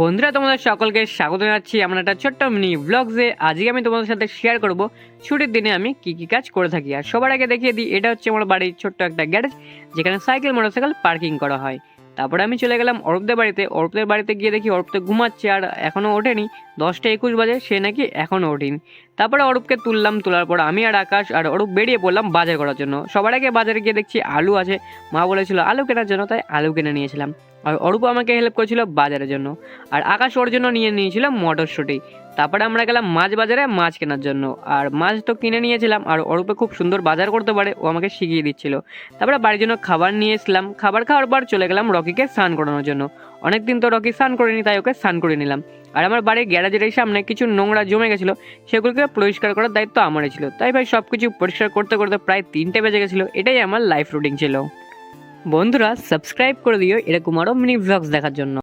বন্ধুরা, তোমাদের সকলকে স্বাগত জানাচ্ছি আমরা একটা ছোট্ট মিনি ব্লগসে আজকে আমি তোমাদের সাথে শেয়ার করব। ছুটির দিনে আমি কি কি কাজ করে থাকি। আর সবার আগে দেখিয়ে দিই, এটা হচ্ছে আমার বাড়ির ছোট্ট একটা গ্যারেজ যেখানে সাইকেল মোটরসাইকেল পার্কিং করা হয়। তারপরে আমি চলে গেলাম অরূপদের বাড়িতে। অরূপদের বাড়িতে গিয়ে দেখি অরূপদের ঘুমাচ্ছে আর এখনও ওঠেনি। দশটা একুশ বাজে, সে নাকি এখনও ওঠেনি। তারপরে অরূপকে তুললাম, তোলার পর আমি আর আকাশ আর অরূপ বেরিয়ে পড়লাম বাজার করার জন্য। সবার আগে বাজারে গিয়ে দেখছি আলু আছে। মা বলেছিল, আলু কেনার জন্য? তাই আলু কিনে নিয়েছিলাম। আর অরূপ আমাকে হেল্প করেছিল বাজারের জন্য। আর আকাশ ওর জন্য নিয়ে নিয়েছিল মটরশুঁটি। তারপরে আমরা গেলাম মাছ বাজারে মাছ কেনার জন্য। আর মাছ তো কিনে নিয়েছিলাম, আর অরূপে খুব সুন্দর বাজার করতে পারে, ও আমাকে শিখিয়ে দিচ্ছিল। তারপরে বাড়ির জন্য খাবার নিয়ে এসলাম। খাবার খাওয়ার পর চলে গেলাম রকিকে স্নান করানোর জন্য। অনেকদিন তো রকি স্নান করিনি, তাই ওকে স্নান করে নিলাম। আর আমার বাড়ির গ্যারাজের সামনে কিছু নোংরা জমে গেছিল, সেগুলোকে পরিষ্কার করার দায়িত্ব আমারই ছিল। তাই ভাই সব কিছু পরিষ্কার করতে করতে প্রায় তিনটে বেজে গেছিল, এটাই আমার লাইফ রুটিন ছিল। বন্ধুরা সাবস্ক্রাইব করে দিও এরকম আরও মিনি ব্লগস দেখার জন্য।